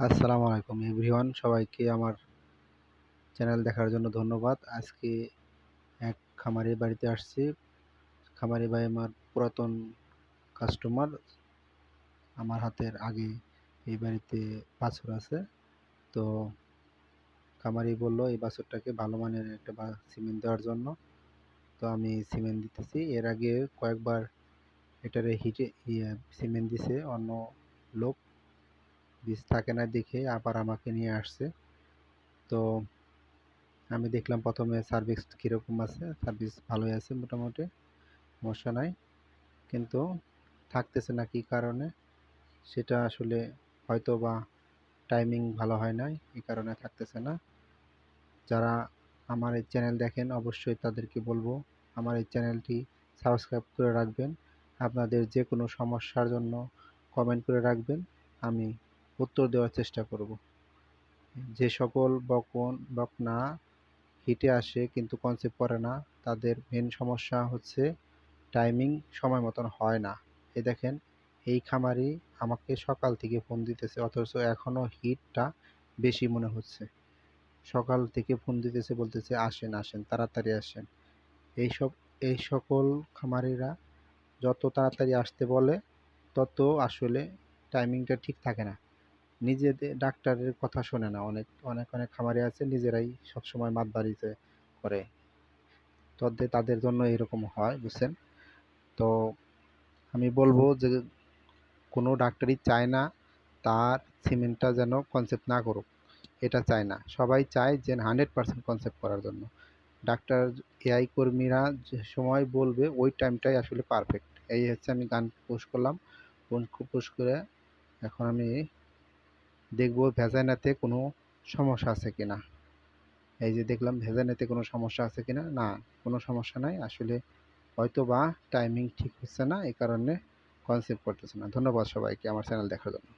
আসসালামু আলাইকুম এভরিওয়ান। সবাইকে আমার চ্যানেল দেখার জন্য ধন্যবাদ। আজকে এক খামারি বাড়িতে আসছি। খামারি ভাই আমার পুরাতন কাস্টমার আমার হাতের আগে এই বাড়িতে বাছুর আছে। তো খামারি বলল, এই বাছুরটাকে ভালো মানের একটা বা, সিমেন্ট দেওয়ার জন্য। তো আমি সিমেন্ট দিতেছি। এর আগে কয়েকবার এটারে হিটে ইয়ে সিমেন্ট দিছে অন্য লোক। বীজ থাকে না দেখে আবার আমাকে নিয়ে আসছে। তো আমি দেখলাম প্রথমে সার্ভিস কীরকম আছে সার্ভিস ভালোই আছে মোটামুটি, সমস্যা নাই। কিন্তু থাকতেছে না কী কারণে, সেটা আসলে হয়তো বা টাইমিং ভালো হয় নাই, এই কারণে থাকতেছে না। যারা আমার এই চ্যানেল দেখেন অবশ্যই তাদেরকে বলব, আমার এই চ্যানেলটি সাবস্ক্রাইব করে রাখবেন। আপনাদের যে কোনো সমস্যার জন্য কমেন্ট করে রাখবেন। আমি উত্তর দেওয়ার চেষ্টা করব। যে সকল বকন, বকনা হিটে আসে কিন্তু কনসেপ্ট করে না, তাদের মেন সমস্যা হচ্ছে টাইমিং সময় মতন হয় না। এই দেখেন, এই খামারি আমাকে সকাল থেকে ফোন দিতেছে, অথচ এখনও হিটটা বেশি মনে হচ্ছে। সকাল থেকে ফোন দিতেছে, বলতেছে, আসেন আসেন, তাড়াতাড়ি আসেন। এইসব এই সকল খামারিরা যত তাড়াতাড়ি আসতে বলে, তত আসলে টাইমিংটা ঠিক থাকে না। নিজেদের, ডাক্তারের কথা শোনে না। অনেক অনেক অনেক খামারে আছে, নিজেরাই সবসময় মাত বাড়িতে করে তবে তাদের জন্য এরকম হয়, বুঝছেন? তো আমি বলব যে, কোনো ডাক্তারই চায় না তার সিমেন্টটা যেন কনসেপ্ট না করুক। এটা চায় না। সবাই চায় যে হান্ড্রেড পার্সেন্ট কনসেপ্ট করার জন্য। ডাক্তার এআই কর্মীরা যে সময় বলবে, ওই টাইমটাই আসলে পারফেক্ট এই হচ্ছে আমি গান পোস্ট করলাম। পোস্ট করে এখন আমি দেখব ভেজাইনাতে কোনো সমস্যা আছে কি না এই যে দেখলাম ভেজাইনাতে কোনো সমস্যা আছে কি না না কোনো সমস্যা নাই। আসলে হয়তো বা টাইমিং ঠিক হচ্ছে না এই কারণে কনসেপ্ট করতেছে না। ধন্যবাদ সবাইকে আমার চ্যানেল দেখার জন্য।